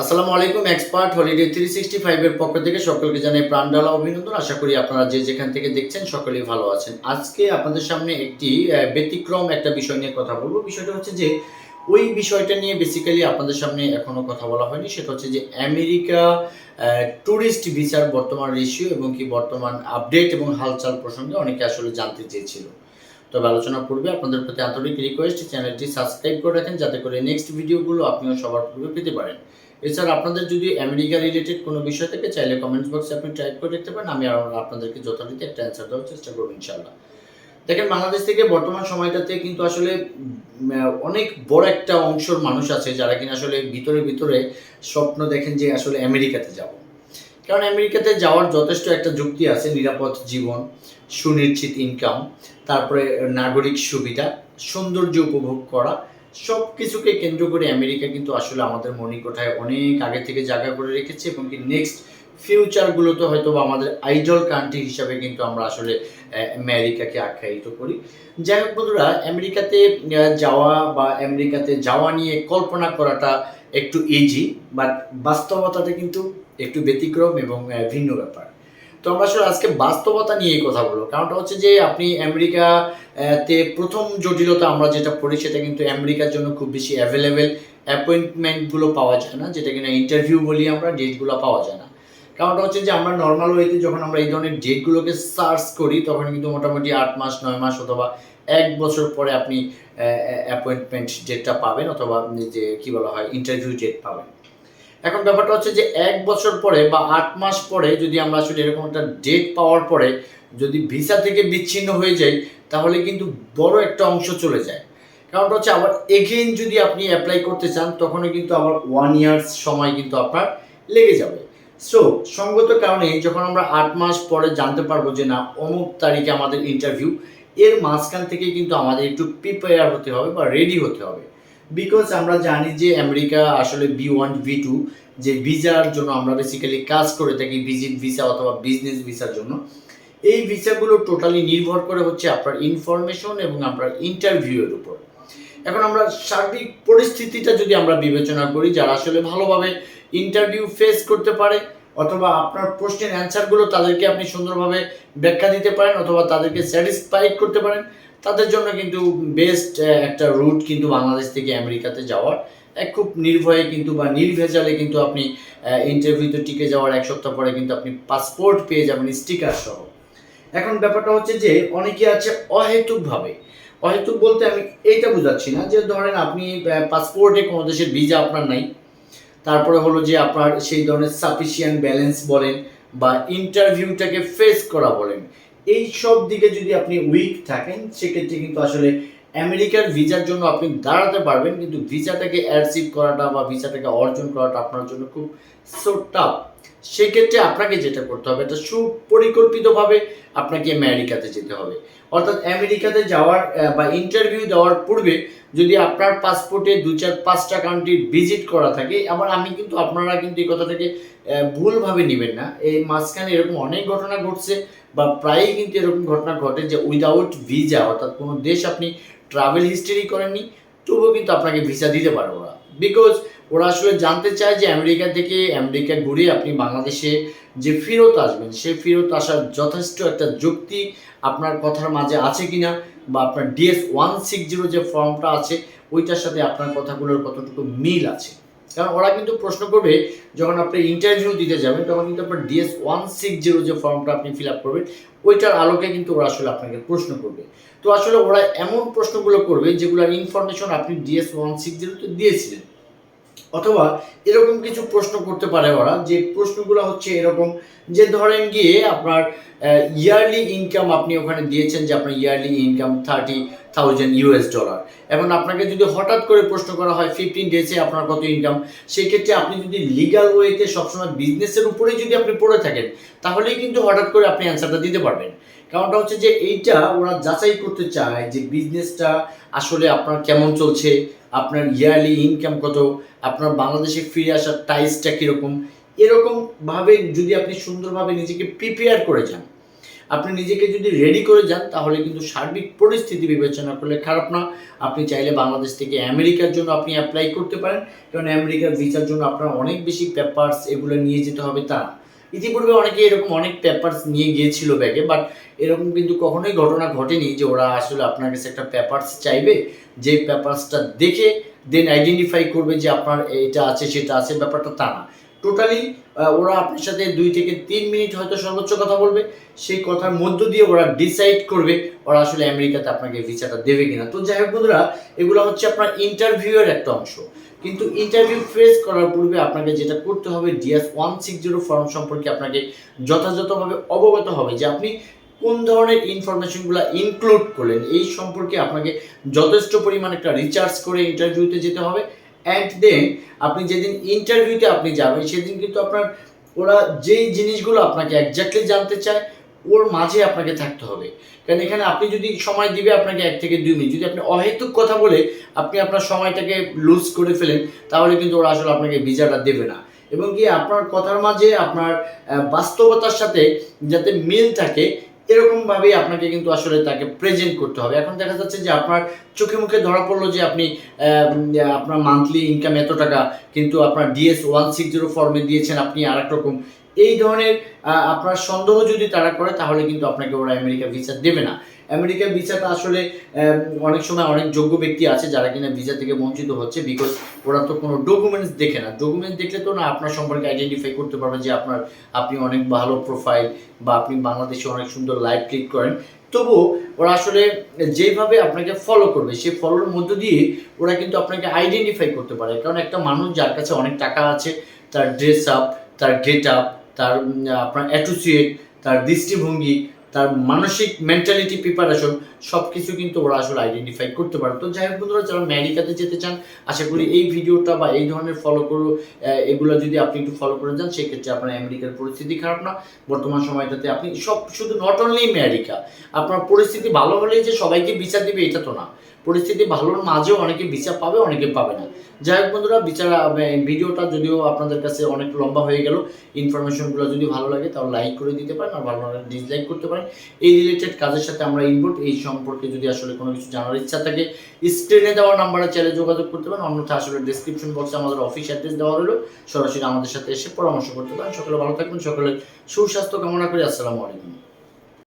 আসসালামু আলাইকুম, expert holiday three sixty ফাইভের পক্ষ থেকে সকলকে জানাই প্রাণডালা অভিনন্দন। আশা করি আপনারা যে যেখান থেকে দেখছেন সকলেই ভালো আছেন। আজকে আপনাদের সামনে একটি ব্যতিক্রম একটা বিষয় নিয়ে কথা বলব। বিষয়টা হচ্ছে যে, ওই বিষয়টা নিয়ে বেসিক্যালি আপনাদের সামনে এখনও কথা বলা হয়নি। সেটা হচ্ছে যে, আমেরিকা ট্যুরিস্ট ভিসার বর্তমান রেশিও এবং কি বর্তমান আপডেট এবং হালচাল প্রসঙ্গে অনেকে আসলে জানতে চেয়েছিল। তবে আলোচনা পূর্বে আপনাদের প্রতি আন্তরিক রিকোয়েস্ট চ্যানেলটি সাবস্ক্রাইব করে রাখেন, যাতে করে নেক্সট ভিডিওগুলো আপনিও সবার পূর্বে পেতে পারেন। এছাড়া আপনাদের যদি আমেরিকা রিলেটেড কোনো বিষয় থেকে, চাইলে কমেন্টস বক্সে আপনি টাইপ করে দেখতে পারেন, আমি আর আপনাদেরকে যথারীতি একটা অ্যান্সার দেওয়ার চেষ্টা করব ইনশাল্লাহ দেখেন, বাংলাদেশ থেকে বর্তমান সময়টাতে কিন্তু আসলে অনেক বড় একটা অংশের মানুষ আছে যারা কিনা আসলে ভিতরে ভিতরে স্বপ্ন দেখেন যে আসলে আমেরিকাতে যাব। কারণ আমেরিকাতে যাওয়ার যথেষ্ট একটা যুক্তি আছে, নিরাপদ জীবন, সুনিশ্চিত ইনকাম তারপরে নাগরিক সুবিধা, সৌন্দর্য উপভোগ করা সব কিছুকে কেন্দ্র করে আমেরিকা কিন্তু আসলে আমাদের মণিকোঠায় অনেক আগে থেকে জায়গা করে রেখেছে এবং কি নেক্সট ফিউচারগুলোতে হয়তো আমাদের আইডল কান্ট্রি হিসাবে কিন্তু আমরা আসলে আমেরিকাকে আখ্যায়িত করি। যাই হোক বন্ধুরা, আমেরিকাতে যাওয়া বা আমেরিকাতে যাওয়া নিয়ে কল্পনা করাটা একটু ইজি বাট বাস্তবতাতে কিন্তু একটু ব্যতিক্রম এবং ভিন্ন ব্যাপার। তো আমরা আসলে আজকে বাস্তবতা নিয়ে কথা বলব। কারণটা হচ্ছে যে আপনি আমেরিকা তে প্রথম জটিলতা আমরা যেটা পড়ি সেটা কিন্তু আমেরিকার জন্য খুব বেশি অ্যাভেলেবেল অ্যাপয়েন্টমেন্টগুলো পাওয়া যায় না, যেটা কিনা ইন্টারভিউ বলি আমরা ডেটগুলো পাওয়া যায় না। কারণটা হচ্ছে যে আমরা নর্মাল ওয়েতে যখন আমরা এই ধরনের ডেটগুলোকে সার্চ করি, তখন কিন্তু মোটামুটি আট মাস, নয় মাস অথবা এক বছর পরে আপনি অ্যাপয়েন্টমেন্ট ডেটটা পাবেন অথবা যে কী বলা হয় ইন্টারভিউ ডেট পাবেন। এখন ব্যাপারটা হচ্ছে যে এক বছর পরে বা আট মাস পরে যদি আমরা আসলে এরকম একটা ডেট পাওয়ার পরে যদি ভিসা থেকে বিচ্ছিন্ন হয়ে যাই, তাহলে কিন্তু বড় একটা অংশ চলে যায়। কারণটা হচ্ছে আবার এগেইন যদি আপনি অ্যাপ্লাই করতে চান, তখনও কিন্তু আবার ওয়ান ইয়ার্স সময় কিন্তু আপনার লেগে যাবে। সো সঙ্গত কারণে যখন আমরা আট মাস পরে জানতে পারব যে না, অমুক তারিখে আমাদের ইন্টারভিউ এর মাঝখান থেকে কিন্তু আমাদের একটু প্রিপেয়ার হতে হবে বা রেডি হতে হবে। বিকজ আমরা জানি যে আমেরিকা আসলে বি ওয়ান বি টু যে ভিসার জন্য আমরা বেসিক্যালি কাজ করে থাকি ভিজিট ভিসা অথবা বিজনেস ভিসার জন্য। এই ভিসাগুলো টোটালি নির্ভর করে হচ্ছে আপনার ইনফরমেশন এবং আপনার ইন্টারভিউয়ের উপর। এখন আমরা সার্বিক পরিস্থিতিটা যদি আমরা বিবেচনা করি, যারা আসলে ভালোভাবে ইন্টারভিউ ফেস করতে পারে, অথবা আপনার প্রশ্নের অ্যান্সারগুলো তাদেরকে আপনি সুন্দরভাবে ব্যাখ্যা দিতে পারেন, অথবা তাদেরকে স্যাটিসফাইড করতে পারেন তাদের জন্য কিন্তু বেস্ট একটা রুট কিন্তু বাংলাদেশ থেকে আমেরিকাতে যাওয়ার। খুব নির্ভয়ে কিন্তু বা নির্ভেজালে কিন্তু আপনি ইন্টারভিউতে টিকে যাওয়ার এক সপ্তাহ পরে কিন্তু আপনি পাসপোর্ট পেয়ে যাবেন স্টিকার সহ। এখন ব্যাপারটা হচ্ছে যে, অনেকে আছে অহেতুকভাবে। অহেতুক বলতে আমি এইটা বোঝাচ্ছি না যে, ধরেন আপনি পাসপোর্টে কোনো দেশের ভিসা আপনার নাই। তারপরে হলো যে, আপনার সেই ধরনের সাফিসিয়েন্ট ব্যালেন্স বলেন বা ইন্টারভিউটাকে ফেস করা বলেন। এই সব দিকে যদি আপনি উইক থাকেন, সেক্ষেত্রে কিন্তু আসলে আমেরিকার ভিসার জন্য আপনি দাঁড়াতে পারবেন, কিন্তু ভিসাটাকে অ্যাডসিভ করাটা বা ভিসাটাকে অর্জন করাটা আপনার জন্য খুব সো টাফ সেক্ষেত্রে আপনাকে যেটা করতে হবে এটা সুপরিকল্পিতভাবে আপনাকে আমেরিকাতে যেতে হবে। অর্থাৎ আমেরিকাতে যাওয়ার বা ইন্টারভিউ দেওয়ার পূর্বে যদি আপনার পাসপোর্টে দু চার পাঁচটা কান্ট্রি ভিজিট করা থাকে, আবার আমি কিন্তু আপনারা কিন্তু এই কথাটাকে ভুলভাবে নেবেন না। এই মাঝখানে এরকম অনেক ঘটনা ঘটছে বা প্রায়ই কিন্তু এরকম ঘটনা ঘটে যে উইদাউট ভিসা অর্থাৎ কোনো দেশ আপনি ট্রাভেল হিস্ট্রি করেননি, তবুও কিন্তু আপনাকে ভিসা দিতে পারব না। বিকজ ওরা আসলে জানতে চায় যে আমেরিকা থেকে আমেরিকা ঘুরে আপনি বাংলাদেশে যে ফেরত আসবেন, সে ফেরত আসার যথেষ্ট একটা যুক্তি আপনার কথার মাঝে আছে কি না বা আপনার ডিএস ওয়ান সিক্স জিরো যে ফর্মটা আছে, ওইটার সাথে আপনার কথাগুলোর কতটুকু মিল আছে? কারণ ওরা কিন্তু প্রশ্ন করবে, যখন আপনি ইন্টারভিউ দিতে যাবেন, তখন কিন্তু আপনার ডিএস ওয়ান সিক্স জিরো যে ফর্মটা আপনি ফিল আপ করবেন, ওইটার আলোকে কিন্তু ওরা আসলে আপনাকে প্রশ্ন করবে। তো আসলে ওরা এমন প্রশ্নগুলো করবে যেগুলোর ইনফরমেশন আপনি ডিএস ওয়ান সিক্স জিরোতে দিয়েছিলেন। অথবা এরকম কিছু প্রশ্ন করতে পারে ওরা, যে প্রশ্নগুলো হচ্ছে এরকম যে ধরেন গিয়ে আপনার ইয়ারলি ইনকাম আপনি ওখানে দিয়েছেন যে আপনার yearly income thirty thousand US dollar এবং আপনাকে যদি হঠাৎ করে প্রশ্ন করা হয় ফিফটিন ডেজে আপনার কত ইনকাম সেক্ষেত্রে আপনি যদি লিগাল ওয়েতে সবসময় বিজনেসের উপরেই যদি আপনি পড়ে থাকেন, তাহলেই কিন্তু হঠাৎ করে আপনি অ্যান্সারটা দিতে পারবেন। কারণটা হচ্ছে যে এইটা ওরা যাচাই করতে চায় যে বিজনেসটা আসলে আপনার কেমন চলছে আপনার ইয়ারলি ইনকাম কত, আপনার বাংলাদেশে ফিরে আসার টাইসটা কীরকম, এরকমভাবে যদি আপনি সুন্দরভাবে নিজেকে প্রিপেয়ার করে যান, আপনি নিজেকে যদি রেডি করে যান, তাহলে কিন্তু সার্বিক পরিস্থিতি বিবেচনা করলে খারাপ না আপনি চাইলে বাংলাদেশ থেকে আমেরিকার জন্য আপনি অ্যাপ্লাই করতে পারেন, কারণ আমেরিকার ভিসার জন্য আপনার অনেক বেশি পেপারস এগুলো নিয়ে যেতে হবে তা। ইতিপূর্বে অনেকে এরকম অনেক পেপার্স নিয়ে গিয়েছিল ব্যাগে বাট এরকম কিন্তু কখনোই ঘটনা ঘটেনি যে ওরা আসলে আপনার কাছে একটা পেপার্স চাইবে, যে পেপার্সটা দেখে দেন আইডেন্টিফাই করবে যে আপনার এটা আছে, সেটা আছে, ব্যাপারটা তা না। টোটালি ওরা আপনার সাথে দুই থেকে তিন মিনিট হয়তো সর্বোচ্চ কথা বলবে, সেই কথার মধ্য দিয়ে ওরা ডিসাইড করবে ওরা আসলে আমেরিকাতে আপনাকে ভিসাটা দেবে কিনা। তো যাই হোক বন্ধুরা, এগুলো হচ্ছে আপনার ইন্টারভিউয়ের একটা অংশ। কিন্তু ইন্টারভিউ ফেস করার পূর্বে আপনাকে যেটা করতে হবে DS one six zero form সম্পর্কে আপনাকে যথাযথভাবে অবগত হবে যে আপনি কোন ধরনের ইনফরমেশনগুলো ইনক্লুড করলেন। এই সম্পর্কে আপনাকে যথেষ্ট পরিমাণ একটা রিচার্জ করে ইন্টারভিউতে যেতে হবে। অ্যান্ড দেন আপনি যেদিন ইন্টারভিউতে আপনি যাবেন, সেদিন কিন্তু আপনার ওরা যেই জিনিসগুলো আপনাকে একজাক্টলি জানতে চায় ওর মাঝে আপনাকে থাকতে হবে। কারণ এখানে আপনি যদি সময় দিবে আপনাকে এক থেকে দুই মিনিট। যদি আপনি অহেতুক কথা বলে আপনি আপনার সময়টাকে লুজ করে ফেলেন, তাহলে কিন্তু ওরা আসলে আপনাকে ভিসাটা দেবে না। এবং কি আপনার কথার মাঝে আপনার বাস্তবতার সাথে যাতে মিল থাকে, এরকমভাবেই আপনাকে কিন্তু আসলে তাকে প্রেজেন্ট করতে হবে। এখন দেখা যাচ্ছে যে আপনার চোখে মুখে ধরা পড়ল যে আপনি আপনার মান্থলি ইনকাম এত টাকা, কিন্তু আপনার ডিএস ওয়ান সিক্স জিরো ফর্মে দিয়েছেন, আপনি আর রকম এই ধরনের আপনার সন্দেহ যদি তারা করে, তাহলে কিন্তু আপনাকে ওরা আমেরিকা ভিসা দেবে না। আমেরিকা ভিসাটা আসলে অনেক সময় অনেক যোগ্য ব্যক্তি আছে যারা কিনা ভিসা থেকে বঞ্চিত হচ্ছে বিকজ ওরা তো কোনো ডকুমেন্টস দেখে না। ডকুমেন্টস দেখলে তো না আপনার সম্পর্কে আইডেন্টিফাই করতে পারবে যে আপনার, আপনি অনেক ভালো প্রোফাইল বা আপনি বাংলাদেশে অনেক সুন্দর লাইভ ক্লিক করেন। তবুও ওরা আসলে যেভাবে আপনাকে ফলো করবে, সেই ফলোর মধ্য দিয়ে ওরা কিন্তু আপনাকে আইডেন্টিফাই করতে পারে। কারণ একটা মানুষ যার কাছে অনেক টাকা আছে, তার ড্রেস আপ তার গেট আপ তার আপনার অ্যাসোসিয়েট তার দৃষ্টিভঙ্গি, তার মানসিক মেন্টালিটি প্রিপারেশন সব কিছু কিন্তু ওরা আসলে আইডেন্টিফাই করতে পারে। তো যাই হোক বন্ধুরা, যারা আমেরিকাতে যেতে চান, আশা করি এই ভিডিওটা বা এই ধরনের ফলো করো এগুলো যদি আপনি একটু ফলো করে যান, সেক্ষেত্রে আপনার আমেরিকার পরিস্থিতি খারাপ না। বর্তমান সময়টাতে আপনি সব, শুধু নট অনলি আমেরিকা, আপনার পরিস্থিতি ভালো হলেই যে সবাইকে বিচার দিবে, এটা তো না। পরিস্থিতি ভালোর মাঝেও অনেকে বিচার পাবে, অনেকে পাবে না। যাই হোক বন্ধুরা, বিচার ভিডিওটা যদিও আপনাদের কাছে অনেক লম্বা হয়ে গেল ইনফরমেশনগুলো যদি ভালো লাগে তাহলে লাইক করে দিতে পারেন, আর ভালো লাগলে ডিসলাইক করতে পারেন। এই রিলেটেড কাজের সাথে আমরা ইনপুট এই সম্পর্কে যদি আসলে কোনো কিছু জানার ইচ্ছা থাকে স্ক্রিনে দেওয়া নাম্বারে চাইলে যোগাযোগ করতে পারেন অন্যথা আসলে ডিসক্রিপশন বক্সে আমাদের অফিস অ্যাড্রেস দেওয়া হলো সরাসরি আমাদের সাথে এসে পরামর্শ করতে পারেন। সকলে ভালো থাকবেন, সকলের সুস্বাস্থ্য কামনা করি, আসসালামু আলাইকুম।